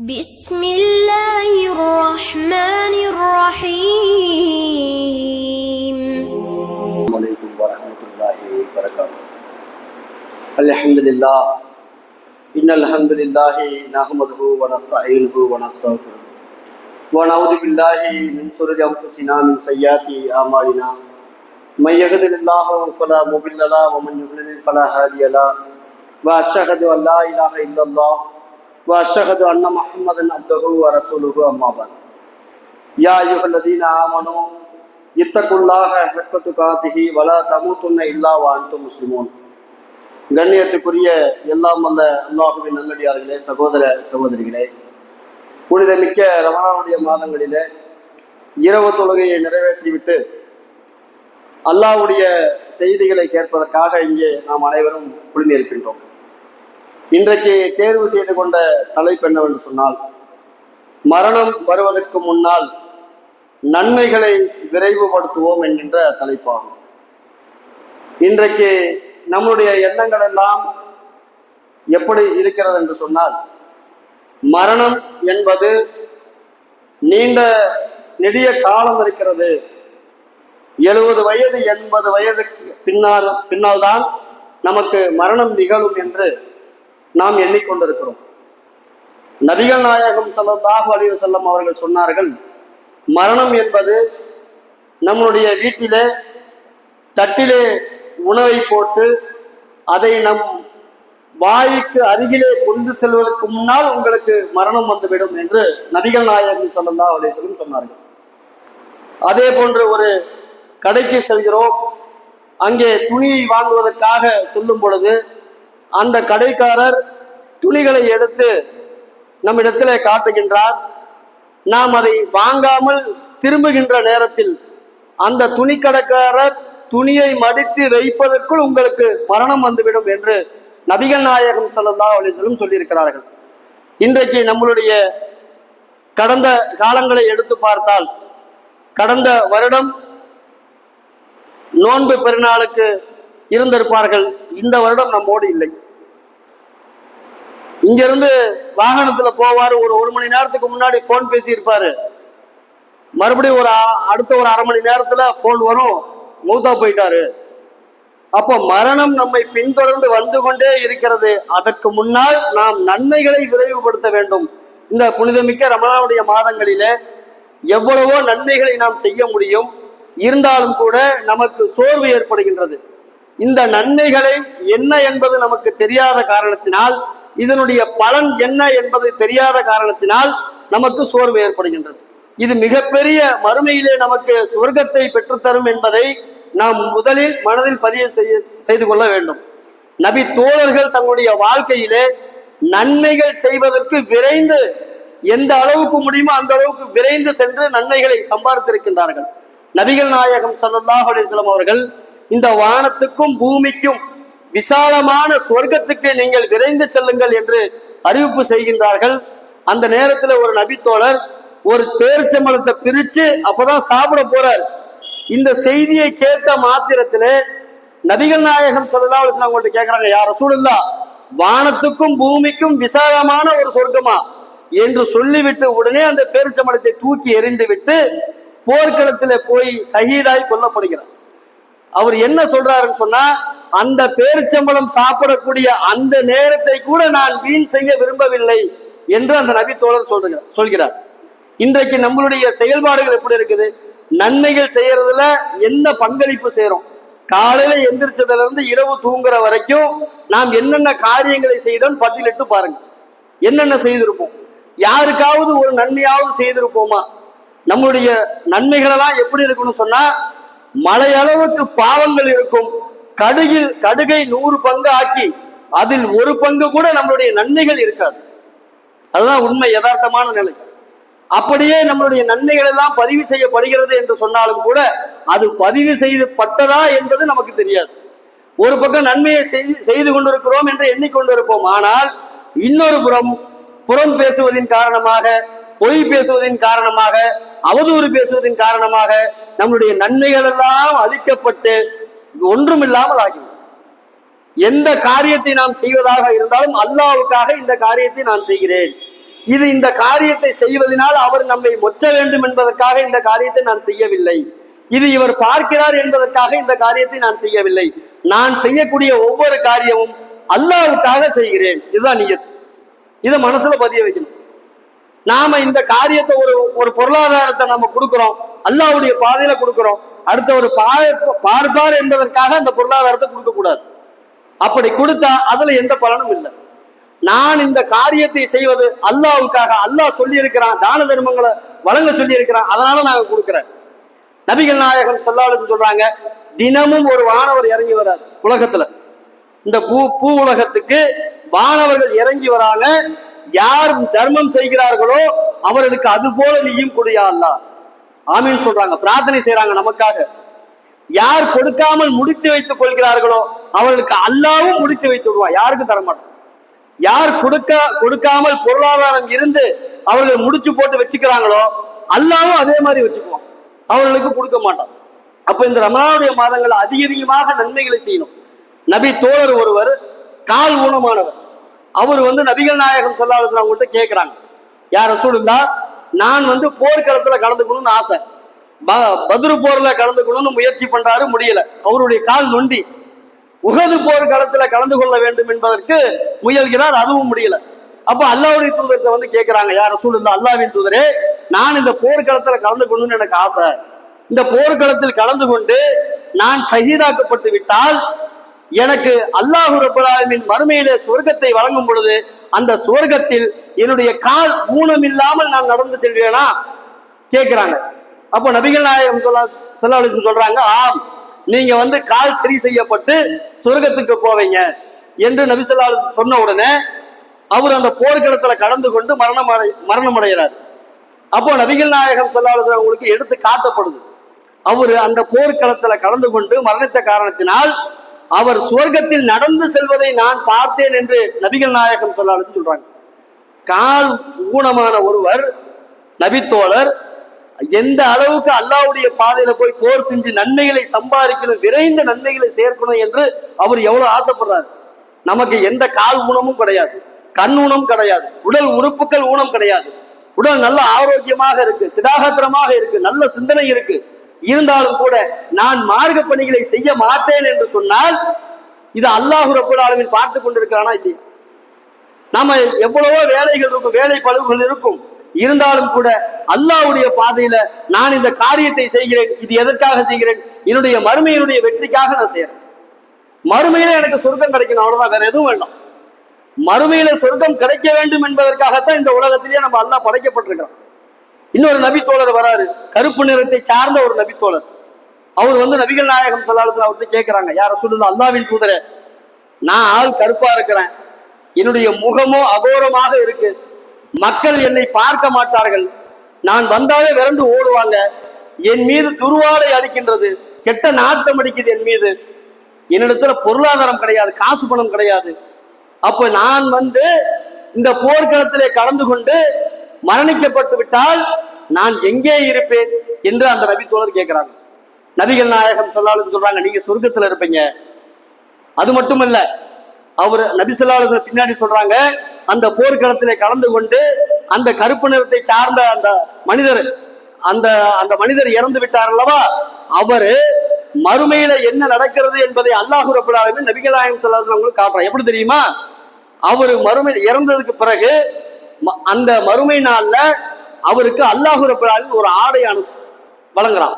بسم الله الرحمن الرحيم. السلام عليكم ورحمة الله وبركاته. الحمد لله إن الحمد لله نحمده ونستعينه ونستغفره. ونعوذ بالله من شرور أنفسنا من سيئات أعمالنا. من يهد الله فلا مضل له ومن يضلل فلا هادي له. وأشهد أن لا إله إلا الله وأشهد أن محمدا عبده ورسوله أما بعد يا أيها الذين آمنوا اتقوا الله حق تقاته ولا تموتن إلا وأنتم مسلمون கண்ணியத்துக்குரிய எல்லாம் வல்ல அல்லாஹுவின் நல்லடியார்களே சகோதர சகோதரிகளே புனிதமிக்க ரமணானுடைய மாதங்களிலே இரவு தொழுகையை நிறைவேற்றிவிட்டு அல்லாஹ்வுடைய செய்திகளை கேட்பதற்காக இங்கே நாம் அனைவரும் குழுமியிருக்கின்றோம் இன்றைக்கு தேர்வு செய்து கொண்ட தலைப்பு என்னவென்று சொன்னால் மரணம் வருவதற்கு முன்னால் நன்மைகளை விரைவுபடுத்துவோம் என்கின்ற தலைப்பாகும். இன்றைக்கு நம்முடைய எண்ணங்கள் எல்லாம் எப்படி இருக்கிறது என்று சொன்னால் மரணம் என்பது நீண்ட நெடிய காலம் இருக்கிறது. எழுபது வயது எண்பது வயதுக்கு பின்னால் பின்னால் தான் நமக்கு மரணம் நிகழும் என்று நாம் எண்ணிக்கொண்டிருக்கிறோம். நபிகள் நாயகம் சல்லாஹு அலி வஸல்லம் அவர்கள் சொன்னார்கள் மரணம் என்பது நம்முடைய வீட்டிலே தட்டிலே உணவை போட்டு அதை நம் வாய்க்கு அருகிலே கொண்டு செல்வதற்கு முன்னால் உங்களுக்கு மரணம் வந்துவிடும் என்று நபிகள் நாயகம் ஸல்லல்லாஹு அலைஹி வஸல்லம் சொன்னார்கள். அதே போன்று ஒரு கடைக்கு செல்கிறோம் அங்கே துணியை வாங்குவதற்காக செல்லும் பொழுது அந்த கடைக்காரர் துணிகளை எடுத்து நம்மிடத்திலே காட்டுகின்றார். நாம் அதை வாங்காமல் திரும்புகின்ற நேரத்தில் அந்த துணிக்கடைக்காரர் துணியை மடித்து வைப்பதற்குள் உங்களுக்கு மரணம் வந்துவிடும் என்று நபிகள் நாயகம் ஸல்லல்லாஹு அலைஹி சொல்லியிருக்கிறார்கள். இன்றைக்கு நம்மளுடைய கடந்த காலங்களை எடுத்து பார்த்தால் கடந்த வருடம் நோன்பு பெருநாளுக்கு இருந்திருப்பார்கள். இந்த வருடம் நம்மோடு இல்லை. இங்கிருந்து வாகனத்துல போவாரு. ஒரு ஒரு மணி நேரத்துக்கு முன்னாடி போன் பேசி இருப்பாரு மறுபடியும் ஒரு அடுத்த ஒரு அரை மணி நேரத்துல போன் வரும். மூத்தா போயிட்டாரு. அப்போ மரணம் நம்மை பின்தொடர்ந்து வந்து கொண்டே இருக்கிறது. அதற்கு முன்னால் நாம் நன்மைகளை விரைவுபடுத்த வேண்டும். இந்த புனிதமிக்க ரமணாவுடைய மாதங்களிலே எவ்வளவோ நன்மைகளை நாம் செய்ய முடியும். இருந்தாலும் கூட நமக்கு சோர்வு ஏற்படுகின்றது. இந்த நன்மைகளை என்ன என்பது நமக்கு தெரியாத காரணத்தினால் இதனுடைய பலன் என்ன என்பது தெரியாத காரணத்தினால் நமக்கு சோர்வு ஏற்படுகின்றது. இது மிகப்பெரிய மறுமையிலே நமக்கு சொர்க்கத்தை பெற்றுத்தரும் என்பதை நாம் முதலில் மனதில் பதிவு செய்ய செய்து கொள்ள வேண்டும். நபி தோழர்கள் தங்களுடைய வாழ்க்கையிலே நன்மைகள் செய்வதற்கு விரைந்து எந்த அளவுக்கு முடியுமோ அந்த அளவுக்கு விரைந்து சென்று நன்மைகளை சம்பாதித்திருக்கின்றார்கள். நபிகள் நாயகம் சல்லாஹ் அலிஸ்லாம் அவர்கள் இந்த வானத்துக்கும் பூமிக்கும் விசாலமான சொர்க்கத்துக்கு நீங்கள் விரைந்து செல்லுங்கள் என்று அறிவிப்பு செய்கின்றார்கள். அந்த நேரத்துல ஒரு நபித்தோழர் ஒரு பேரிச்சம்பளத்தை பிரிச்சு அப்பதான் சாப்பிட போறார். இந்த செய்தியை கேட்ட மாத்திரத்திலே நபிகள் நாயகம் சொல்லலாம் அவங்கள்ட்ட கேக்குறாங்க யார் ரசூலுல்லா வானத்துக்கும் பூமிக்கும் விசாலமான ஒரு சொர்க்கமா? என்று சொல்லிவிட்டு உடனே அந்த பேரிச்சம்பளத்தை தூக்கி எறிந்து விட்டு போர்க்களத்திலே போய் சகிதாய் கொல்லப்படுகிறார். அவர் என்ன சொல்றாருன்னு சொன்னா அந்த பேரிச்சம்பளம் சாப்பிடக்கூடிய அந்த நேரத்தை கூட நான் வீண் செய்ய விரும்பவில்லை என்று அந்த நபி தோழர் சொல்றார் சொல்கிறார். இன்றைக்கு நம்மளுடைய செயல்பாடுகள் எப்படி இருக்குது? நன்மைகள் செய்யறதுல என்ன பங்களிப்பு செய்யறோம் காலையில எந்திரிச்சதுல இருந்து இரவு தூங்குற வரைக்கும் நாம் என்னென்ன காரியங்களை செய்தோம் பட்டியலிட்டு பாருங்க. என்னென்ன செய்திருப்போம்? யாருக்காவது ஒரு நன்மையாவது செய்திருப்போமா? நம்மளுடைய நன்மைகளெல்லாம் எப்படி இருக்கும்னு சொன்னா மலையளவுக்கு பாவங்கள் இருக்கும். கடுகில் கடுகை நூறு பங்கு ஆக்கி அதில் ஒரு பங்கு கூட நம்மளுடைய நன்மைகள் இருக்காது. அதுதான் உண்மை யதார்த்தமான நிலை. அப்படியே நம்மளுடைய நன்மைகள் எல்லாம் பதிவு செய்யப்படுகிறது என்று சொன்னாலும் கூட அது பதிவு செய்து பட்டதா என்பது நமக்கு தெரியாது. ஒரு பக்கம் நன்மையை செய்து- செய்து கொண்டிருக்கிறோம் என்று எண்ணிக்கொண்டிருப்போம். ஆனால் இன்னொரு புறம் புறம் பேசுவதின் காரணமாக பொய் பேசுவதின் காரணமாக அவதூறு பேசுவதின் காரணமாக நம்முடைய நன்மைகள் எல்லாம் அழிக்கப்பட்டு ஒன்றுமில்லாமல் ஆகிவிடும் எந்த காரியத்தை நாம் செய்வதாக இருந்தாலும் அல்லாவுக்காக இந்த காரியத்தை நான் செய்கிறேன். இது இந்த காரியத்தை செய்வதனால் அவர் நம்மை மொச்ச வேண்டும் என்பதற்காக இந்த காரியத்தை நான் செய்யவில்லை. இது இவர் பார்க்கிறார் என்பதற்காக இந்த காரியத்தை நான் செய்யவில்லை. நான் செய்யக்கூடிய ஒவ்வொரு காரியமும் அல்லாஹ்வுக்காக செய்கிறேன். இதுதான் நியத் இதை மனசுல பதிய வைக்கணும். நாம இந்த காரியத்தை ஒரு ஒரு பொருளாதாரத்தை நம்ம கொடுக்கிறோம். அல்லாவுடைய பாதையில கொடுக்கிறோம். அடுத்த ஒரு பார்ப்பார் என்பதற்காக அந்த பொருளாதாரத்தை கொடுக்க கூடாது. அப்படி கொடுத்தா அதுல எந்த பலனும் இல்லை. நான் இந்த காரியத்தை செய்வது அல்லாவுக்காக. அல்லாஹ் சொல்லி இருக்கிறான் தான தர்மங்களை வழங்க சொல்லி இருக்கிறான் அதனால நான் கொடுக்குறேன். நபிகள் நாயகம் சொல்லாளுன்னு சொல்றாங்க தினமும் ஒரு வானவர் இறங்கி வராது உலகத்துல. இந்த பூ பூ உலகத்துக்கு வானவர்கள் இறங்கி வராங்க யார் தர்மம் செய்கிறார்களோ அவர்களுக்கு அது போல நீயும் கொடியா அல்லா ஆமீன் சொல்றாங்க. பிரார்த்தனை செய்யறாங்க நமக்காக. யார் கொடுக்காமல் முடித்து வைத்துக் கொள்கிறார்களோ அவர்களுக்கு அல்லாவும் முடித்து வைத்து விடுவான். யாருக்கும் தரமாட்டான் யார் கொடுக்க கொடுக்காமல் பொருளாதாரம் இருந்து அவர்கள் முடிச்சு போட்டு வச்சுக்கிறாங்களோ அல்லாவும் அதே மாதிரி வச்சுக்குவான். அவர்களுக்கு கொடுக்க மாட்டான். அப்ப இந்த ரமணாவுடைய மாதங்கள் அதிக அதிகமாக நன்மைகளை செய்யணும். நபி தோழர் ஒருவர் கால் ஊனமானவர். அவர் வந்து நபிகள் நாயகம் சொல்லாத அவங்கள்ட்ட கேட்குறாங்க யார் ரசூலுல்லா நான் வந்து போர்க்களத்துல கலந்துக்கணும்னு ஆசை. ப- பதிரு போர்ல கலந்துக்கணும்னு முயற்சி பண்றாரு முடியல. அவருடைய கால் நொண்டி. உகது போர்க்களத்தில் கலந்து கொள்ள வேண்டும் என்பதற்கு முயல்கிறார் அதுவும் முடியல. அப்போ அல்லாவுடைய தூதர்கிட்ட வந்து கேட்கிறாங்க யார் ரசூலுல்லா அல்லாவின் தூதரே நான் இந்த போர்க்களத்துல கலந்து கொள்ளணும்னு எனக்கு ஆசை. இந்த போர்க்களத்தில் கலந்து கொண்டு நான் சகிதாக்கப்பட்டு விட்டால் எனக்கு அல்லாஹு ரபுல்லாலுமின் மறுமையிலே சொர்க்கத்தை வழங்கும் பொழுது அந்த சொர்க்கத்தில் என்னுடைய கால் ஊனம் இல்லாமல் நான் நடந்து செல்வேனா? கேட்கிறாங்க. அப்போ நபிகள் நாயகம் சொல்ல செல்லாலிசன் சொல்றாங்க ஆம் நீங்க வந்து கால் சரி செய்யப்பட்டு சொர்க்கத்துக்கு போவீங்க. என்று நபி சொல்லா சொன்ன உடனே அவர் அந்த போர்க்களத்துல கலந்து கொண்டு மரணம் அடை மரணம் அடைகிறார் அப்போ நபிகள் நாயகம் சொல்லாத அவங்களுக்கு எடுத்து காட்டப்படுது. அவர் அந்த போர்க்களத்துல கலந்து கொண்டு மரணித்த காரணத்தினால் அவர் சுவர்க்கத்தில் நடந்து செல்வதை நான் பார்த்தேன் என்று நபிகள் நாயகம் சொல்லாலும் சொல்றாங்க. கால் ஊனமான ஒருவர் நபித்தோழர் எந்த அளவுக்கு அல்லாவுடைய பாதையில போய் போர் செஞ்சு நன்மைகளை சம்பாதிக்கணும் விரைந்த நன்மைகளை சேர்க்கணும் என்று அவர் எவ்வளவு ஆசைப்படுறாரு. நமக்கு எந்த கால் ஊனமும் கிடையாது கண் ஊனம் கிடையாது உடல் உறுப்புகள் ஊனம் கிடையாது. உடல் நல்ல ஆரோக்கியமாக இருக்கு திடாகத்திரமாக இருக்கு நல்ல சிந்தனை இருக்கு. இருந்தாலும் கூட நான் மார்க்க பணிகளை செய்ய மாட்டேன் என்று சொன்னால் இது அல்லாஹு ரப்பல் ஆலமீன் பார்த்து கொண்டிருக்கிறானா இல்லையா? நாம எவ்வளவோ வேலைகள் இருக்கும் வேலை பழுவுகள் இருக்கும். இருந்தாலும் கூட அல்லாவுடைய பாதையில நான் இந்த காரியத்தை செய்கிறேன் இது எதற்காக செய்கிறேன்? என்னுடைய மறுமையினுடைய வெற்றிக்காக நான் செய்யறேன் மறுமையில எனக்கு சொர்க்கம் கிடைக்கணும் அவ்வளவுதான் வேற எதுவும் வேண்டாம். மறுமையில சொர்க்கம் கிடைக்க வேண்டும் என்பதற்காகத்தான் இந்த உலகத்திலேயே நம்ம அல்லாஹ் படைக்கப்பட்டிருக்கிறோம் இன்னொரு நபித்தோழர் வராரு. கருப்பு நிறத்தை சார்ந்த ஒரு நபித்தோழர் அவர் வந்து நபிகள் நாயகம் சொல்லாலத்தில் அவர்கிட்ட கேட்கிறாங்க யார சொல்லுது அல்லாவின் தூதரே நான் ஆள் கருப்பா இருக்கிறேன். என்னுடைய முகமோ அகோரமாக இருக்கு. மக்கள் என்னை பார்க்க மாட்டார்கள். நான் வந்தாலே விரண்டு ஓடுவாங்க. என் மீது துருவாடை அடிக்கின்றது. கெட்ட நாட்டம் அடிக்குது என் மீது. என்னிடத்துல பொருளாதாரம் கிடையாது காசு பணம் கிடையாது. அப்ப நான் வந்து இந்த போர்க்களத்திலே கலந்து கொண்டு மரணிக்கப்பட்டு விட்டால் நான் எங்கே இருப்பேன் என்று அந்த நபி தோழர் கேட்கிறாங்க. நபிகள் நாயகம் சொல்லாலும் சொல்றாங்க நீங்க சொர்க்கத்துல இருப்பீங்க. அது மட்டுமல்ல அவர் நபி சொல்லாலும் பின்னாடி சொல்றாங்க அந்த போர்க்களத்திலே கலந்து கொண்டு அந்த கருப்பு நிறத்தை சார்ந்த அந்த மனிதர் அந்த அந்த மனிதர் இறந்து விட்டார் அல்லவா? அவரு மறுமையில என்ன நடக்கிறது என்பதை அல்லாஹு ரபுல் நபிகள் நாயகம் சொல்லாலும் காட்டுறான். எப்படி தெரியுமா? அவர் மறுமை இறந்ததுக்கு பிறகு அந்த மறுமை நாள்ல அவருக்கு அல்லாஹு ஒரு ஆடை அனு வழங்குறான்.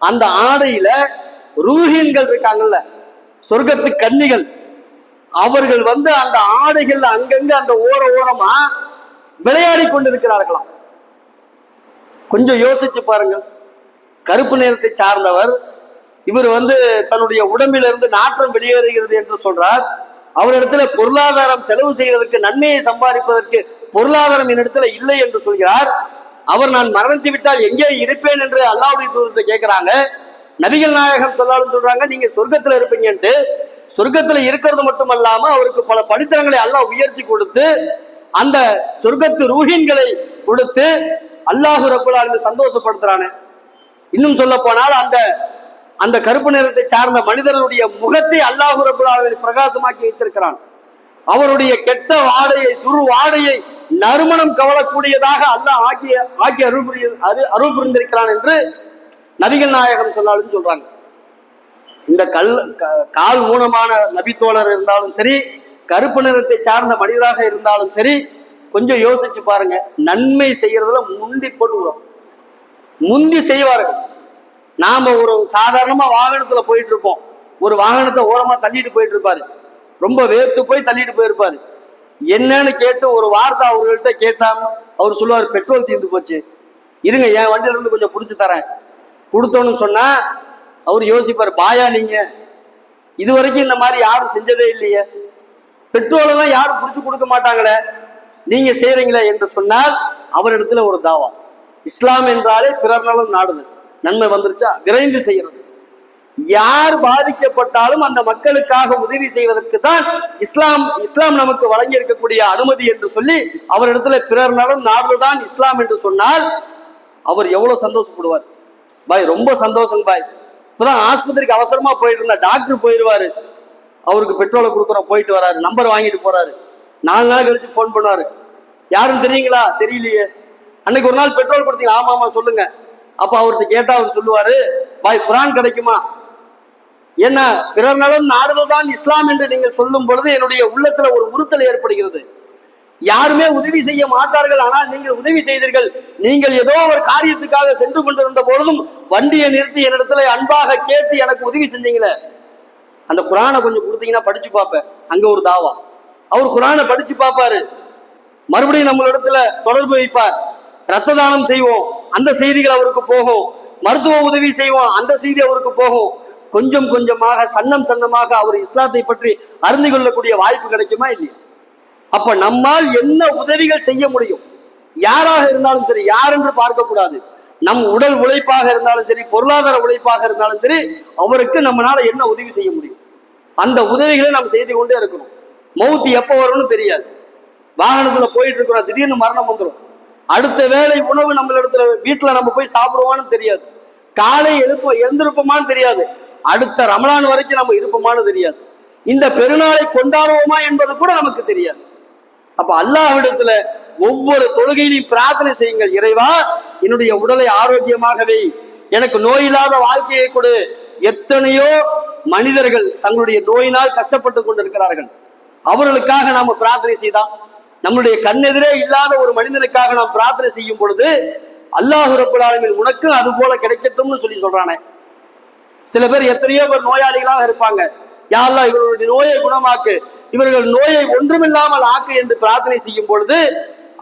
அந்த ஆடையில ரூஹின்கள் இருக்காங்கல்ல சொர்க்கத்து கன்னிகள். அவர்கள் வந்து அந்த ஆடைகள்ல அங்கங்க அந்த ஓர ஓரமா விளையாடி கொண்டிருக்கிறார்களாம். கொஞ்சம் யோசிச்சு பாருங்க கருப்பு நிறத்தை சார்ந்தவர் இவர் வந்து தன்னுடைய உடம்பிலிருந்து நாற்றம் வெளியேறுகிறது என்று சொல்றார். அவரிடத்துல பொருளாதாரம் செலவு செய்வதற்கு நன்மையை சம்பாதிப்பதற்கு பொருளாதாரம் என்னிடத்துல இல்லை என்று சொல்கிறார். அவர் நான் மரணித்து விட்டால் எங்கே இருப்பேன் என்று அல்லாவுடைய தூரத்தை கேட்கிறாங்க. நபிகள் நாயகம் சொல்லாலும் சொல்றாங்க நீங்க சொர்க்கத்துல இருப்பீங்கன்ட்டு. சொர்க்கத்துல இருக்கிறது மட்டுமல்லாம அவருக்கு பல படித்தரங்களை அல்லாஹ் உயர்த்தி கொடுத்து அந்த சொர்க்கத்து ரூஹின்களை கொடுத்து அல்லாஹு ரப்புல் சந்தோஷப்படுத்துறானு. இன்னும் சொல்ல போனால் அந்த அந்த கருப்பு நிறத்தை சார்ந்த மனிதர்களுடைய முகத்தை அல்லாஹு ரப்புல் பிரகாசமாக்கி வைத்திருக்கிறான். அவருடைய கெட்ட வாடையை துரு வாடையை நறுமணம் கவலக்கூடியதாக அல்லாஹ் ஆக்கிய ஆக்கி அருள் புரிய அரு அருள் புரிந்திருக்கிறான் என்று நபிகள் நாயகம் சொன்னாலும் சொல்றாங்க. இந்த கல் க- கால் ஊனமான நபித்தோழர் இருந்தாலும் சரி கருப்பு நிறத்தை சார்ந்த மனிதராக இருந்தாலும் சரி கொஞ்சம் யோசிச்சு பாருங்க. நன்மை செய்யறதுல முண்டி போட்டு முந்தி செய்வார்கள். நாம ஒரு சாதாரணமா வாகனத்துல போயிட்டு இருப்போம் ஒரு வாகனத்தை ஓரமா தள்ளிட்டு போயிட்டு இருப்பாரு ரொம்ப வேர்த்து போய் தள்ளிட்டு போயிருப்பாரு. என்னன்னு கேட்டு ஒரு வார்த்தை அவர்கள்ட்ட கேட்டாம அவர் சொல்லுவார் பெட்ரோல் தீர்ந்து போச்சு. இருங்க என் வண்டியில இருந்து கொஞ்சம் புடிச்சு தரேன். கொடுத்தோன்னு சொன்னா அவர் யோசிப்பார் பாயா நீங்க. இது வரைக்கும் இந்த மாதிரி யாரும் செஞ்சதே இல்லையே. பெட்ரோலெல்லாம் யாரும் புடிச்சு கொடுக்க மாட்டாங்களே. நீங்க செய்யறீங்களே என்று சொன்னால் அவரிடத்துல ஒரு தாவா. இஸ்லாம் என்றாலே பிறர் நலம் நாடுதல். நன்மை வந்துருச்சா? விரைந்து செய்யறது. யார் பாதிக்கப்பட்டாலும் அந்த மக்களுக்காக உதவி செய்வதற்கு தான் இஸ்லாம் இஸ்லாம் நமக்கு வழங்கி இருக்கக்கூடிய அனுமதி என்று சொல்லி அவரிடத்துல பிறர் நலம் நாடுதான் இஸ்லாம் என்று சொன்னால் அவர் எவ்வளவு சந்தோஷப்படுவார்? பாய் ரொம்ப சந்தோஷம் பாய். இப்பதான் ஆஸ்பத்திரிக்கு அவசரமா போயிட்டு இருந்தா டாக்டர் போயிடுவாரு அவருக்கு பெட்ரோலை கொடுக்குறோம் போயிட்டு வராரு நம்பர் வாங்கிட்டு போறாரு. நாலு நாள் கழிச்சு ஃபோன் பண்ணாரு யாரும் தெரியுங்களா? தெரியலையே. அன்னைக்கு ஒரு நாள் பெட்ரோல் கொடுத்தீங்க. ஆமா ஆமா சொல்லுங்க. அப்ப அவர்கிட்ட கேட்டா அவர் சொல்லுவாரு பாய் குரான் கிடைக்குமா? என்ன பிறர் நலன் நாடுவதுதான் இஸ்லாம் என்று நீங்கள் சொல்லும் பொழுது என்னுடைய உள்ளத்துல ஒரு உறுத்தல் ஏற்படுகிறது. யாருமே உதவி செய்ய மாட்டார்கள் ஆனால் நீங்கள் உதவி செய்தீர்கள். நீங்கள் ஏதோ ஒரு காரியத்துக்காக சென்று கொண்டிருந்த பொழுதும் வண்டியை நிறுத்தி என்னிடத்துல அன்பாக கேட்டு எனக்கு உதவி செஞ்சீங்களே. அந்த குரானை கொஞ்சம் கொடுத்தீங்கன்னா படிச்சு பார்ப்பேன். அங்க ஒரு தாவா. அவர் குரானை படிச்சு பார்ப்பாரு. மறுபடியும் நம்மளிடத்துல தொடர்பு வைப்பார். ரத்த தானம் செய்வோம். அந்த செய்திகள் அவருக்கு போகும். மருத்துவ உதவி செய்வோம் அந்த செய்தி அவருக்கு போகும். கொஞ்சம் கொஞ்சமாக சன்னம் சன்னமாக அவர் இஸ்லாத்தை பற்றி அறிந்து கொள்ளக்கூடிய வாய்ப்பு கிடைக்குமா இல்லையா? அப்ப நம்மால் என்ன உதவிகள் செய்ய முடியும்? யாராக இருந்தாலும் சரி யார் என்று பார்க்கக்கூடாது. நம் உடல் உழைப்பாக இருந்தாலும் சரி பொருளாதார உழைப்பாக இருந்தாலும் சரி அவருக்கு நம்மளால என்ன உதவி செய்ய முடியும்? அந்த உதவிகளை நாம் செய்து கொண்டே இருக்கணும். மௌத்து எப்போ வரும்னு தெரியாது. வாகனத்துல போயிட்டு இருக்கிறோம் திடீர்னு மரணம் வந்துடும் அடுத்த வேளை உணவு நம்மளிடத்துல வீட்டுல நம்ம போய் சாப்பிடுவோம்னு தெரியாது. காலை எழுப்ப எழுந்திருப்போமான்னு தெரியாது. அடுத்த ரமலான் வரைக்கும் நம்ம இருப்போமான்னு தெரியாது. இந்த பெருநாளை கொண்டாடுவோமா என்பது கூட நமக்கு தெரியாது. அப்ப அல்லாஹ்விடத்துல ஒவ்வொரு தொழுகையிலையும் பிரார்த்தனை செய்யுங்கள். இறைவா என்னுடைய உடலை ஆரோக்கியமாகவே எனக்கு நோய் இல்லாத வாழ்க்கையை கொடு. எத்தனையோ மனிதர்கள் தங்களுடைய நோயினால் கஷ்டப்பட்டு கொண்டிருக்கிறார்கள். அவர்களுக்காக நாம பிரார்த்தனை செய்தான் நம்முடைய கண்ணெதிரே இல்லாத ஒரு மனிதனுக்காக நாம் பிரார்த்தனை செய்யும் பொழுது அல்லாஹ் ரப்பல் உனக்கு அது போல கிடைக்கட்டும்னு சொல்லி சொல்றானே. சில பேர் எத்தனையோ பேர் நோயாளிகளாக இருப்பாங்க. யாரெல்லாம் இவர்களுடைய நோயை குணமாக்கு இவர்கள் நோயை ஒன்றுமில்லாமல் ஆக்கு என்று பிரார்த்தனை செய்யும் பொழுது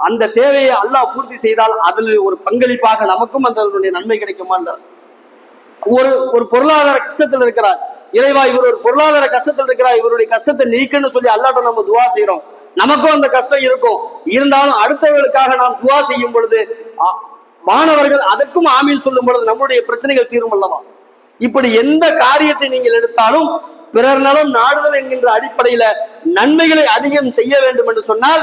அந்த தேவையை அல்லாஹ் பூர்த்தி செய்தால் அதில் ஒரு பங்களிப்பாக நமக்கும் அந்த நன்மை கிடைக்குமா ஒரு ஒரு பொருளாதார கஷ்டத்தில் இருக்கிறார். இறைவா இவர் ஒரு பொருளாதார கஷ்டத்தில் இருக்கிறார். இவருடைய கஷ்டத்தை நீக்குன்னு சொல்லி அல்லாட்ட நம்ம துவா செய்யறோம் நமக்கும் அந்த கஷ்டம் இருக்கும். இருந்தாலும் அடுத்தவர்களுக்காக நாம் துவா செய்யும் பொழுது மாணவர்கள் அதற்கும் ஆமீன் சொல்லும் பொழுது நம்முடைய பிரச்சனைகள் தீரும் அல்லவா? இப்படி எந்த காரியத்தை நீங்கள் எடுத்தாலும் பிறர் நலம் நாடுதல் என்கின்ற அடிப்படையில நன்மைகளை அதிகம் செய்ய வேண்டும் என்று சொன்னால்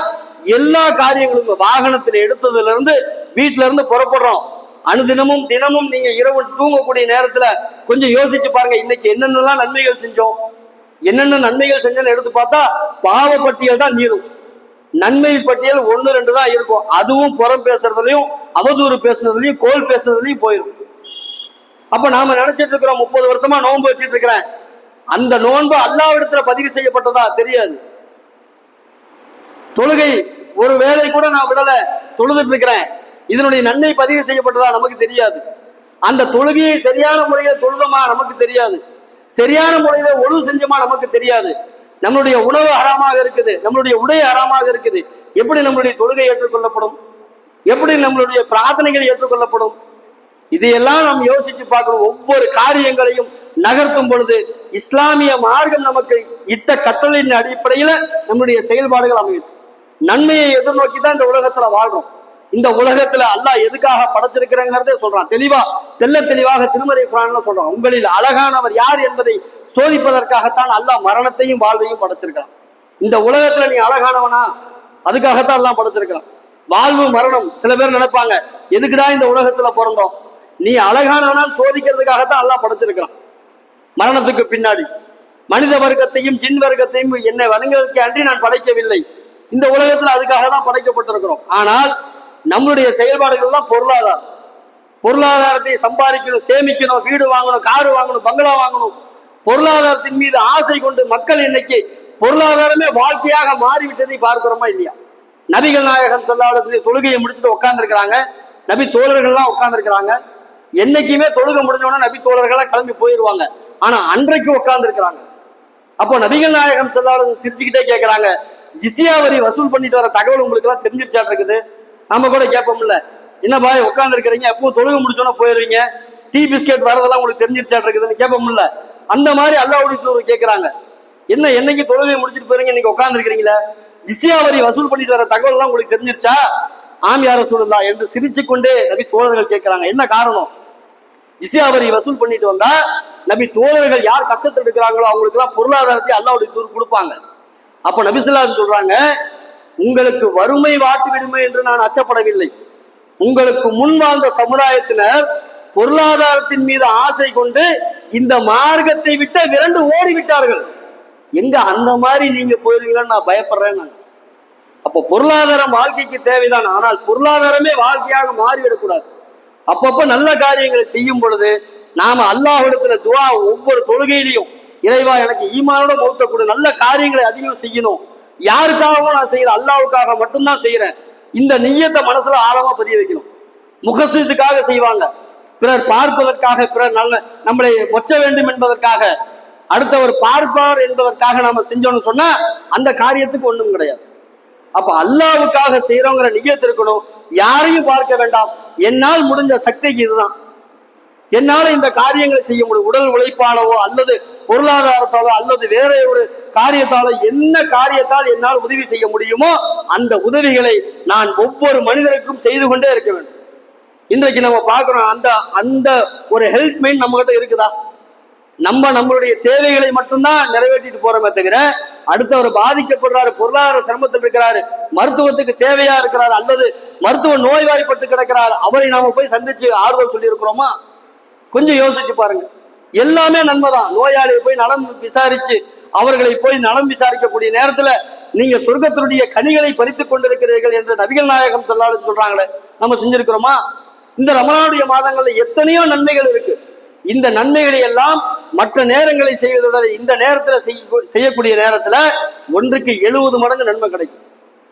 எல்லா காரியங்களும் வாகனத்தில் எடுத்ததுல இருந்து வீட்டுல இருந்து புறப்படுறோம். அனுதினமும் தினமும் நீங்க இரவு தூங்கக்கூடிய நேரத்துல கொஞ்சம் யோசிச்சு பாருங்க இன்னைக்கு என்னென்னலாம் நன்மைகள் செஞ்சோம். என்னென்ன நன்மைகள் செஞ்சேன்னு எடுத்து பார்த்தா பாவ பட்டியல் தான் நீரும் நன்மை பட்டியல் ஒன்று ரெண்டு தான் இருக்கும். அதுவும் புறம் பேசுறதுலையும் அவதூறு பேசுனதுலையும் கோல் பேசுனதுலையும் போயிடும் அப்ப நாம நினைச்சிட்டு இருக்கிறோம் முப்பது வருஷமா நோன்பு வச்சிட்டு இருக்கிறேன். அந்த நோன்பு அல்லாவிடத்துல பதிவு செய்யப்பட்டதா? தெரியாது. தொழுகை ஒரு வேளை கூட நான் விடல தொழுதுட்டு இருக்கிறேன். இதனுடைய நன்மை பதிவு செய்யப்பட்டதா? நமக்கு தெரியாது. அந்த தொழுகையை சரியான முறையில் தொழுதமா? நமக்கு தெரியாது. சரியான முறையில ஒழு செஞ்சோமா நமக்கு தெரியாது. நம்மளுடைய உணவு அறமாக இருக்குது. நம்மளுடைய உடை அறமாக இருக்குது. எப்படி நம்மளுடைய தொழுகை ஏற்றுக்கொள்ளப்படும்? எப்படி நம்மளுடைய பிரார்த்தனைகள் ஏற்றுக்கொள்ளப்படும்? இதையெல்லாம் நாம் யோசிச்சு பார்க்கணும். ஒவ்வொரு காரியங்களையும் நகர்த்தும் பொழுது இஸ்லாமிய மார்க்கம் நமக்கு இட்ட கட்டளையின் அடிப்படையில நம்முடைய செயல்பாடுகள் அமையும். நன்மையை எதிர்நோக்கி தான் இந்த உலகத்துல வாழ்றோம். இந்த உலகத்துல அல்லாஹ் எதுக்காக படைச்சிருக்கிறங்கிறதே சொல்றான். தெளிவா தெல்ல தெளிவாக திருமறை குரான்ல சொல்றான். உங்களில் அழகானவர் யார் என்பதை சோதிப்பதற்காகத்தான் அல்லாஹ் மரணத்தையும் வாழ்வையும் படைச்சிருக்கான் இந்த உலகத்துல நீ அழகானவனா? அதுக்காகத்தான் எல்லாம் படைச்சிருக்கிறான். வாழ்வு மரணம் சில பேர் நினைப்பாங்க எதுக்குடா இந்த உலகத்துல பிறந்தோம்? நீ அழகானவனால் சோதிக்கிறதுக்காகத்தான் அல்லாஹ் படைச்சிருக்கிறான். மரணத்துக்கு பின்னாடி மனித வர்க்கத்தையும் ஜின் வர்க்கத்தையும் என்னை வணங்குவதற்கு அன்றி நான் படைக்கவில்லை. இந்த உலகத்துல அதுக்காக தான் படைக்கப்பட்டிருக்கிறோம். ஆனால் நம்மளுடைய செயல்பாடுகள் தான் பொருளாதாரம். பொருளாதாரத்தை சம்பாதிக்கணும் சேமிக்கணும் வீடு வாங்கணும் காரு வாங்கணும் பங்களா வாங்கணும். பொருளாதாரத்தின் மீது ஆசை கொண்டு மக்கள் இன்னைக்கு பொருளாதாரமே வாழ்க்கையாக மாறிவிட்டதை பார்க்கிறோமா இல்லையா? நபிகள் நாயகம் சொல்லாத சொல்லி தொழுகையை முடிச்சுட்டு உட்காந்துருக்கிறாங்க நபி தோழர்கள்லாம் உட்காந்துருக்கிறாங்க என்னைக்குமே தொழுகை முடிஞ்சோன்னா நபி தோழர்களாக கிளம்பி போயிடுவாங்க ஆனா அன்றைக்கு உட்காந்துருக்கிறாங்க அப்போ நபிகள் நாயகம் சொல்லாத சிரிச்சுக்கிட்டே கேட்குறாங்க ஜிசியா வரி வசூல் பண்ணிட்டு வர தகவல் உங்களுக்கு எல்லாம் தெரிஞ்சிருச்சா இருக்குது. நம்ம கூட கேட்போம்ல. என்ன பாய் உட்கார்ந்து இருக்கிறீங்க எப்போ தொழுக முடிச்சோன்னா போயிடுறீங்க. டீ பிஸ்கெட் வரதெல்லாம் உங்களுக்கு தெரிஞ்சிருச்சாட்டு இருக்குதுன்னு கேட்போம்ல. அந்த மாதிரி அல்லாவுடைய தூர் கேட்குறாங்க. என்ன என்னைக்கு தொழுகை முடிச்சிட்டு போயிருங்க இன்னைக்கு உட்கார்ந்து இருக்கிறீங்களா ஜிசியா வரி வசூல் பண்ணிட்டு வர தகவல்லாம் உங்களுக்கு தெரிஞ்சிருச்சா? ஆம் யார சொல்லலா என்று சிரிச்சு கொண்டே நபி தோழர்கள் கேட்கிறாங்க. என்ன காரணம்? ஜிசியா வரி வசூல் பண்ணிட்டு வந்தா நபி தோழர்கள் யார் கஷ்டத்தில் இருக்கிறாங்களோ அவங்களுக்கு எல்லாம் பொருளாதாரத்தை அல்லாவுடைய தூர் கொடுப்பாங்க. அப்ப நபிசுல்லா சொல்றாங்க உங்களுக்கு வறுமை வாட்டு விடுமே என்று நான் அச்சப்படவில்லை. உங்களுக்கு முன் வாழ்ந்த சமுதாயத்தினர் பொருளாதாரத்தின் மீது ஆசை கொண்டு இந்த மார்க்கத்தை விட்டு விரண்டு ஓடி விட்டார்கள் எங்க அந்த மாதிரி நீங்க போயிருவீங்கன்னு நான் பயப்படுறேன் நான். அப்போ பொருளாதாரம் வாழ்க்கைக்கு தேவைதான். ஆனால் பொருளாதாரமே வாழ்க்கையாக மாறிவிடக்கூடாது. அப்பப்போ நல்ல காரியங்களை செய்யும் பொழுது நாம அல்லாஹிடத்துல துவா ஒவ்வொரு தொழுகையிலையும் இறைவா எனக்கு ஈமானோட மௌத்தக்கூடிய நல்ல காரியங்களை அதிகம் செய்யணும். யாருக்காகவும் நான் செய்யறேன் அல்லாவுக்காக மட்டும்தான் செய்யறேன். இந்த நிய்யத்தை மனசுல ஆழமா பதிய வைக்கணும். முகஸ்துக்காக செய்வாங்க. பிறர் பார்ப்பதற்காக பிறர் நல்ல நம்மளை ஒச்ச வேண்டும் என்பதற்காக அடுத்தவர் பார்ப்பார் என்பதற்காக நாம செஞ்சோம்னு சொன்னா அந்த காரியத்துக்கு ஒண்ணும் கிடையாது. அப்ப அல்லாவுக்காக செய்யறோங்கிற நியத்து இருக்கணும். யாரையும் பார்க்க வேண்டாம். என்னால் முடிஞ்ச சக்திக்கு இதுதான். என்னால இந்த காரியங்களை செய்ய முடியும். உடல் உழைப்பாலவோ அல்லது பொருளாதாரத்தாலோ அல்லது வேற ஒரு காரியத்தால் என்ன காரியத்தால் என்னால் உதவி செய்ய முடியுமோ அந்த உதவிகளை நான் ஒவ்வொரு மனிதருக்கும் செய்து கொண்டே இருக்க வேண்டும். இன்றைக்கு நம்ம பார்க்கிறோம் அந்த அந்த ஒரு ஹெல்ப் மைண்ட் நம்ம கிட்ட இருக்குதா? நம்ம நம்மளுடைய தேவைகளை மட்டும்தான் நிறைவேற்றிட்டு போறோமே தவிர அடுத்தவர் பாதிக்கப்படுறாரு பொருளாதார சிரமத்தில் இருக்கிறாரு மருத்துவத்துக்கு தேவையா இருக்கிறார் அல்லது மருத்துவ நோய்வாய்ப்பட்டு கிடக்கிறார் அவரை நாம போய் சந்திச்சு ஆறுதல் சொல்லி இருக்கிறோமா கொஞ்சம் யோசிச்சு பாருங்க. எல்லாமே நன்மைதான். நோயாளியை போய் நலம் விசாரிச்சு அவர்களை போய் நலம் விசாரிக்கக்கூடிய நேரத்துல நீங்க சொர்க்கத்தினுடைய கனிகளை பறித்துக் கொண்டிருக்கிறீர்கள் என்று நபிகள் நாயகம் சொல்லாலும் சொல்றாங்களே நம்ம செஞ்சிருக்கிறோமா? இந்த ரமணானுடைய மாதங்கள்ல எத்தனையோ நன்மைகள் இருக்கு. இந்த நன்மைகளை எல்லாம் மற்ற நேரங்களை செய்வதுடன் இந்த நேரத்துல செய்ய- செய்யக்கூடிய நேரத்துல ஒன்றுக்கு எழுபது மடங்கு நன்மை கிடைக்கும்.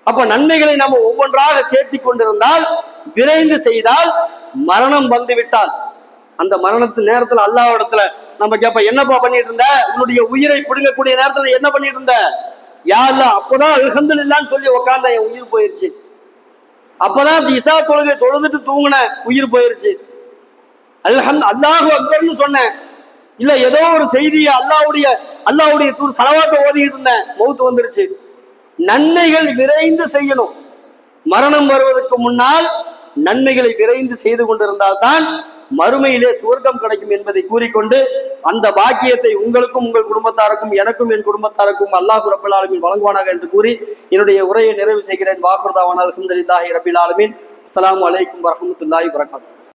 அப்ப நன்மைகளை நம்ம ஒவ்வொன்றாக சேர்த்தி கொண்டிருந்தால் விரைந்து செய்தால் மரணம் வந்து விட்டால் அந்த மரணத்து நேரத்துல அல்லாவிடத்துல நம்ம கேப்ப என்னப்பா பண்ணிட்டு இருந்த உன்னுடைய உயிரை பிடுங்கக்கூடிய நேரத்துல என்ன பண்ணிட்டு இருந்த யா அல்லாஹ் அப்பதான் இல்லான்னு சொல்லி உட்கார்ந்த என் உயிர் போயிருச்சு. அப்பதான் அந்த இசா தொழுகை தொழுதுட்டு தூங்கின உயிர் போயிருச்சு. அல்ஹம் அல்லாஹு அக்பர்னு சொன்னேன். இல்ல ஏதோ ஒரு செய்தியை அல்லாவுடைய அல்லாவுடைய தூர் சலவாத்தை ஓதிக்கிட்டு இருந்தேன் மௌத்து வந்துருச்சு. நன்மைகள் விரைந்து செய்யணும். மரணம் வருவதற்கு முன்னால் நன்மைகளை விரைந்து செய்து கொண்டிருந்தால்தான் மறுமையிலே சுவர்க்கம் கிடைக்கும் என்பதை கூறிக்கொண்டு அந்த பாக்கியத்தை உங்களுக்கும் உங்கள் குடும்பத்தாருக்கும் எனக்கும் என் குடும்பத்தாருக்கும் அல்லாஹ் ரபில் ஆலமின் வழங்குவானாக என்று கூறி என்னுடைய உரையை நிறைவு செய்கிறேன். வாக்குறுதாவான அலமதுல்லாஹி ரபில் ஆலமின். அஸ்லாம் வலைக்கம் வரமத்துல்லாஹி வரகாத்து